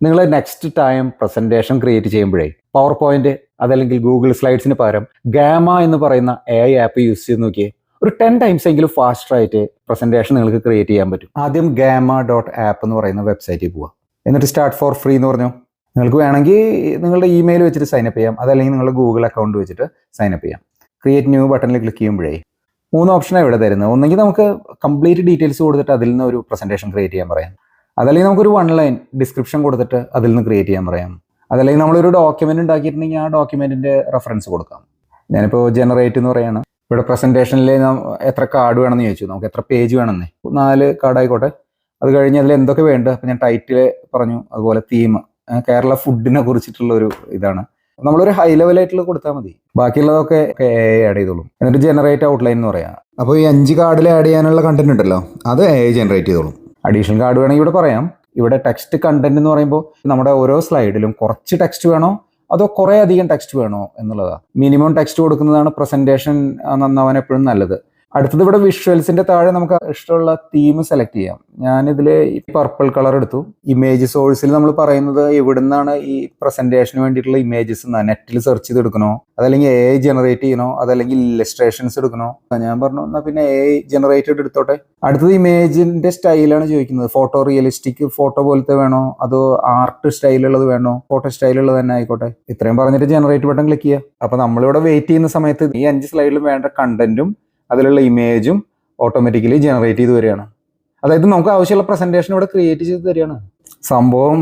നിങ്ങൾ next time presentation create ചെയ്യുമ്പോഴേ power point അതല്ലെങ്കിൽ ഗൂഗിൾ സ്ലൈഡ്സിന് പകരം ഗാമ എന്ന് പറയുന്ന എ ഐ ആപ്പ് യൂസ് ചെയ്ത് നോക്കിയേ ഒരു ടെൻ ടൈംസ് എങ്കിലും ഫാസ്റ്റർ ആയിട്ട് പ്രസന്റേഷൻ നിങ്ങൾക്ക് ക്രിയേറ്റ് ചെയ്യാൻ പറ്റും. ആദ്യം ഗാമ ഡോട്ട് ആപ്പ് എന്ന് പറയുന്ന വെബ്സൈറ്റിൽ പോവുക എന്നിട്ട് സ്റ്റാർട്ട് ഫോർ ഫ്രീ എന്ന് പറഞ്ഞു? നിങ്ങൾക്ക് വേണമെങ്കിൽ നിങ്ങളുടെ ഇമെയിൽ വെച്ചിട്ട് സൈനപ്പ് ചെയ്യാം. അതല്ലെങ്കിൽ നിങ്ങളുടെ ഗൂഗിൾ അക്കൗണ്ട് വെച്ചിട്ട് സൈനപ്പ് ചെയ്യാം. ക്രിയേറ്റ് ന്യൂ ബട്ടണിൽ ക്ലിക്ക് ചെയ്യുമ്പോഴേ മൂന്ന് ഓപ്ഷനാണ് ഇവിടെ തരുന്നത്. ഒന്നെങ്കിൽ നമുക്ക് കംപ്ലീറ്റ് ഡീറ്റെയിൽസ് കൊടുത്തിട്ട് അതിൽ നിന്ന് ഒരു പ്രസന്റേഷൻ ക്രിയേറ്റ് ചെയ്യാൻ പറയാം. അതല്ലെങ്കിൽ നമുക്കൊരു വൺ ലൈൻ ഡിസ്ക്രിപ്ഷൻ കൊടുത്തിട്ട് അതിൽ നിന്ന് ക്രിയേറ്റ് ചെയ്യാൻ പറയാം. അതല്ലെങ്കിൽ നമ്മളൊരു ഡോക്യുമെന്റ് ഉണ്ടാക്കിയിട്ടുണ്ടെങ്കിൽ ആ ഡോക്യുമെന്റിന്റെ റെഫറൻസ് കൊടുക്കാം. ഞാനിപ്പോൾ ജനറേറ്റ് എന്ന് പറയാണ്. ഇവിടെ പ്രസന്റേഷനിൽ എത്ര കാർഡ് വേണമെന്ന് ചോദിച്ചു. നമുക്ക് എത്ര പേജ് വേണമെന്നേ. നാല് കാർഡായിക്കോട്ടെ അത് കഴിഞ്ഞ് അതിൽ എന്തൊക്കെ വേണ്ട അപ്പം ഞാൻ ടൈറ്റിൽ പറഞ്ഞു. അതുപോലെ തീം കേരള ഫുഡിനെ കുറിച്ചിട്ടുള്ള ഒരു ഇതാണ്. നമ്മളൊരു ഹൈ ലെവലായിട്ടുള്ള കൊടുത്താൽ മതി. ബാക്കിയുള്ളതൊക്കെ ആഡ് ചെയ്തോളും. എന്നിട്ട് ജനറേറ്റ് ഔട്ട്ലൈൻ എന്ന് പറയാം. അപ്പോൾ ഈ അഞ്ച് കാർഡിൽ ആഡ് ചെയ്യാനുള്ള കണ്ടന്റ് ഉണ്ടല്ലോ. അത് ജനറേറ്റ് ചെയ്തോളും. അഡീഷണൽ കാർഡ് വേണമെങ്കിൽ ഇവിടെ പറയാം. ഇവിടെ ടെക്സ്റ്റ് കണ്ടന്റ് എന്ന് പറയുമ്പോൾ നമ്മുടെ ഓരോ സ്ലൈഡിലും കുറച്ച് ടെക്സ്റ്റ് വേണോ? അതോ കുറേ അധികം ടെക്സ്റ്റ് വേണോ എന്നുള്ളതാണ് മിനിമം ടെക്സ്റ്റ് കൊടുക്കുന്നതാണ് പ്രസന്റേഷൻ നന്നാവാൻ എപ്പോഴും നല്ലത്. അടുത്തത് ഇവിടെ വിഷ്വൽസിന്റെ താഴെ നമുക്ക് ഇഷ്ടമുള്ള തീം സെലക്ട് ചെയ്യാം. ഞാനിതിൽ ഈ പർപ്പിൾ കളർ എടുത്തു. ഇമേജ് സോഴ്സിൽ നമ്മൾ പറയുന്നത് എവിടുന്നാണ് ഈ പ്രസന്റേഷന് വേണ്ടിയിട്ടുള്ള ഇമേജസ് നെറ്റിൽ സെർച്ച് ചെയ്ത് എടുക്കണോ? അതല്ലെങ്കിൽ എ ജനറേറ്റ് ചെയ്യണോ? അതല്ലെങ്കിൽ ഇല്ലസ്ട്രേഷൻസ് എടുക്കണോ? ഞാൻ പറഞ്ഞു എന്നാൽ പിന്നെ എ ജനറേറ്റഡ് എടുത്തോട്ടെ. അടുത്തത് ഇമേജിന്റെ സ്റ്റൈലാണ് ചോദിക്കുന്നത്. ഫോട്ടോ റിയലിസ്റ്റിക് ഫോട്ടോ പോലത്തെ വേണോ? അതോ ആർട്ട് സ്റ്റൈലുള്ളത് വേണോ? ഫോട്ടോ സ്റ്റൈലുള്ളത് തന്നെ ആയിക്കോട്ടെ. ഇത്രയും പറഞ്ഞിട്ട് ജനറേറ്റ് ബട്ടൺ ക്ലിക്ക് ചെയ്യുക അപ്പൊ നമ്മളിവിടെ വെയിറ്റ് ചെയ്യുന്ന സമയത്ത് ഈ അഞ്ച് സ്ലൈഡിലും വേണ്ട കണ്ടന്റും അതിലുള്ള ഇമേജും ഓട്ടോമാറ്റിക്കലി ജനറേറ്റ് ചെയ്ത് വരികയാണ്. അതായത് നമുക്ക് ആവശ്യമുള്ള പ്രസന്റേഷൻ ഇവിടെ ക്രിയേറ്റ് ചെയ്ത് തരികയാണ്. സംഭവം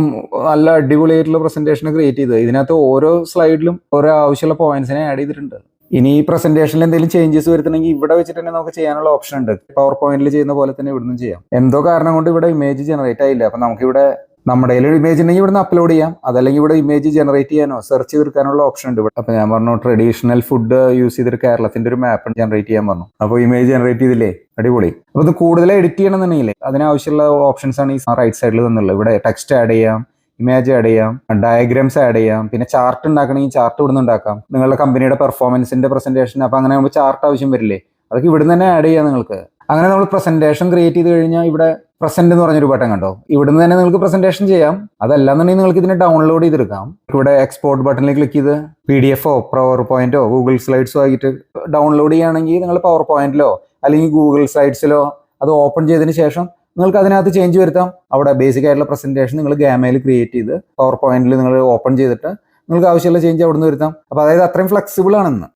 നല്ല അടിപൊളിയായിട്ടുള്ള പ്രസന്റേഷൻ ക്രിയേറ്റ് ചെയ്തത് ഇതിനകത്ത് ഓരോ സ്ലൈഡിലും ഓരോ ആവശ്യമുള്ള പോയിന്റ്സിനെ ആഡ് ചെയ്തിട്ടുണ്ട്. ഇനി ഈ പ്രസന്റേഷനിൽ എന്തെങ്കിലും ചേഞ്ചസ് വരുത്തണമെങ്കിൽ ഇവിടെ വെച്ചിട്ട് തന്നെ നമുക്ക് ചെയ്യാനുള്ള ഓപ്ഷൻ ഉണ്ട്. പവർ പോയിന്റിൽ ചെയ്യുന്ന പോലെ തന്നെ ഇവിടുന്ന് ചെയ്യാം. എന്തോ കാരണം കൊണ്ട് ഇവിടെ ഇമേജ് ജനറേറ്റ് ആയില്ല. അപ്പൊ നമുക്കിവിടെ നമ്മുടെ ഒരു ഇമേജ് ഉണ്ടെങ്കിൽ ഇവിടുന്ന് അപ്ലോഡ് ചെയ്യാം. അതല്ലെങ്കിൽ ഇവിടെ ഇമേജ് ജനറേറ്റ് ചെയ്യാനോ സെർച്ച് ചെയ്തെടുക്കാനുള്ള ഓപ്ഷൻ ഉണ്ട് ഇവിടെ. അപ്പൊ ഞാൻ പറഞ്ഞു ട്രഡീഷണൽ ഫുഡ് യൂസ് ചെയ്തിട്ട് കേരളത്തിന്റെ ഒരു മാപ്പ് ജനറേറ്റ് ചെയ്യാൻ പറഞ്ഞു. അപ്പോൾ ഇമേജ് ജനറേറ്റ് ചെയ്തില്ലേ? അടിപൊളി. അപ്പൊ ഇത് കൂടുതൽ എഡിറ്റ് ചെയ്യണമെന്നുണ്ടെങ്കിൽ അതിനാവശ്യമുള്ള ഓപ്ഷൻസ് ആണ് ഈ റൈറ്റ് സൈഡിൽ തന്നുള്ളത് ഇവിടെ ടെക്സ്റ്റ് ആഡ് ചെയ്യാം ഇമേജ് ആഡ് ചെയ്യാം ഡയഗ്രാംസ് ആഡ് ചെയ്യാം പിന്നെ ചാർട്ട് ഉണ്ടാക്കണമെങ്കിൽ ചാർട്ട് ഇവിടുന്ന് ഉണ്ടാക്കാം. നിങ്ങളുടെ കമ്പനിയുടെ പെർഫോമൻസിന്റെ പ്രസന്റേഷൻ അപ്പൊ അങ്ങനെ ചാർട്ട് ആവശ്യം വരില്ലേ? അതൊക്കെ ഇവിടുന്ന് തന്നെ ആഡ് ചെയ്യാം നിങ്ങൾക്ക്. അങ്ങനെ നമ്മൾ പ്രസന്റേഷൻ ക്രിയേറ്റ് ചെയ്ത് കഴിഞ്ഞാൽ ഇവിടെ പ്രസന്റ് എന്ന് പറഞ്ഞൊരു ബട്ടൺ കണ്ടോ? ഇവിടുന്ന് തന്നെ നിങ്ങൾക്ക് പ്രസന്റേഷൻ ചെയ്യാം. അതല്ല അതല്ലാന്നുണ്ടെങ്കിൽ നിങ്ങൾക്ക് ഇതിനെ ഡൗൺലോഡ് ചെയ്തെടുക്കാം. ഇവിടെ എക്സ്പോർട്ട് ബട്ടണിൽ ക്ലിക്ക് ചെയ്ത് പി ഡി എഫോ പവർ പോയിന്റോ ഗൂഗിൾ സ്ലൈഡ്സോ ആയിട്ട് ഡൗൺലോഡ് ചെയ്യുകയാണെങ്കിൽ നിങ്ങൾ പവർ പോയിന്റിലോ അല്ലെങ്കിൽ ഗൂഗിൾ സ്ലൈഡ്സിലോ അത് ഓപ്പൺ ചെയ്തതിന് ശേഷം നിങ്ങൾക്ക് അതിനകത്ത് ചേഞ്ച് വരുത്താം. അവിടെ ബേസിക് ആയിട്ടുള്ള പ്രസന്റേഷൻ നിങ്ങൾ ഗാമയിൽ ക്രിയേറ്റ് ചെയ്ത് പവർ പോയിന്റിൽ നിങ്ങൾ ഓപ്പൺ ചെയ്തിട്ട് നിങ്ങൾക്ക് ആവശ്യമുള്ള ചേഞ്ച് അവിടെ നിന്ന് വരുത്താം. അപ്പോൾ അതായത് അത്രയും ഫ്ലെക്സിബിൾ ആണെന്ന്.